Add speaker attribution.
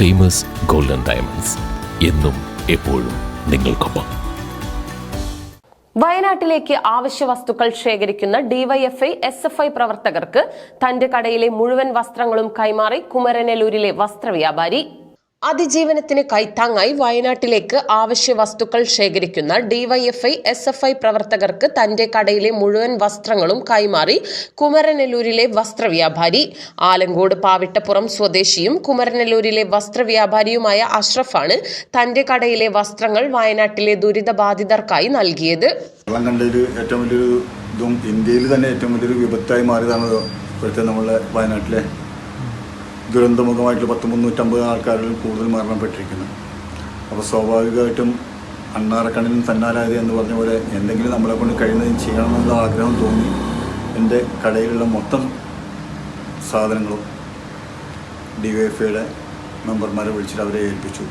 Speaker 1: Famous golden diamonds എന്നും എപ്പോഴും നിങ്ങൾക്കൊപ്പം.
Speaker 2: വയനാട്ടിലേക്ക് ആവശ്യ വസ്തുക്കൾ ശേഖരിക്കുന്ന ഡിവൈഎഫ്ഐ എസ് എഫ് ഐ പ്രവർത്തകർക്ക് തന്റെ കടയിലെ മുഴുവൻ വസ്ത്രങ്ങളും കൈമാറി കുമരനെല്ലൂരിലെ വസ്ത്രവ്യാപാരി അതിജീവനത്തിന് കൈത്താങ്ങായി വയനാട്ടിലേക്ക് ആവശ്യ വസ്തുക്കൾ ശേഖരിക്കുന്ന ഡിവൈഎഫ്ഐ എസ് എഫ് ഐ പ്രവർത്തകർക്ക് തന്റെ കടയിലെ മുഴുവൻ വസ്ത്രങ്ങളും കൈമാറി കുമരനെല്ലൂരിലെ വസ്ത്രവ്യാപാരി ആലങ്കോട് പാവിട്ടപ്പുറം സ്വദേശിയും കുമരനെല്ലൂരിലെ വസ്ത്രവ്യാപാരിയുമായ അഷ്റഫാണ് തന്റെ കടയിലെ വസ്ത്രങ്ങൾ വയനാട്ടിലെ ദുരിതബാധിതർക്കായി നൽകിയത്.
Speaker 3: ഏറ്റവും ഇന്ത്യയിൽ തന്നെ ഏറ്റവും വലിയൊരു വിപത്തായി മാറിയതാണ് ഇപ്പോഴത്തെ നമ്മളെ വയനാട്ടിലെ ദുരന്തമുഖമായിട്ടുള്ള പത്ത് മുന്നൂറ്റമ്പത് ആൾക്കാരിൽ കൂടുതൽ മരണപ്പെട്ടിരിക്കുന്നത് അപ്പോൾ സ്വാഭാവികമായിട്ടും അണ്ണാറക്കണ്ണിനും തന്നാലായത് എന്ന് പറഞ്ഞ പോലെ എന്തെങ്കിലും നമ്മളെ കൊണ്ട് കഴിയുന്നതും ചെയ്യണമെന്നുള്ള ആഗ്രഹം തോന്നി. എന്റെ കടയിലുള്ള മൊത്തം സാധനങ്ങളും ഡി വൈ എഫ് ഐയുടെ മെമ്പർമാരെ വിളിച്ചിട്ട് അവരെ ഏൽപ്പിച്ചു.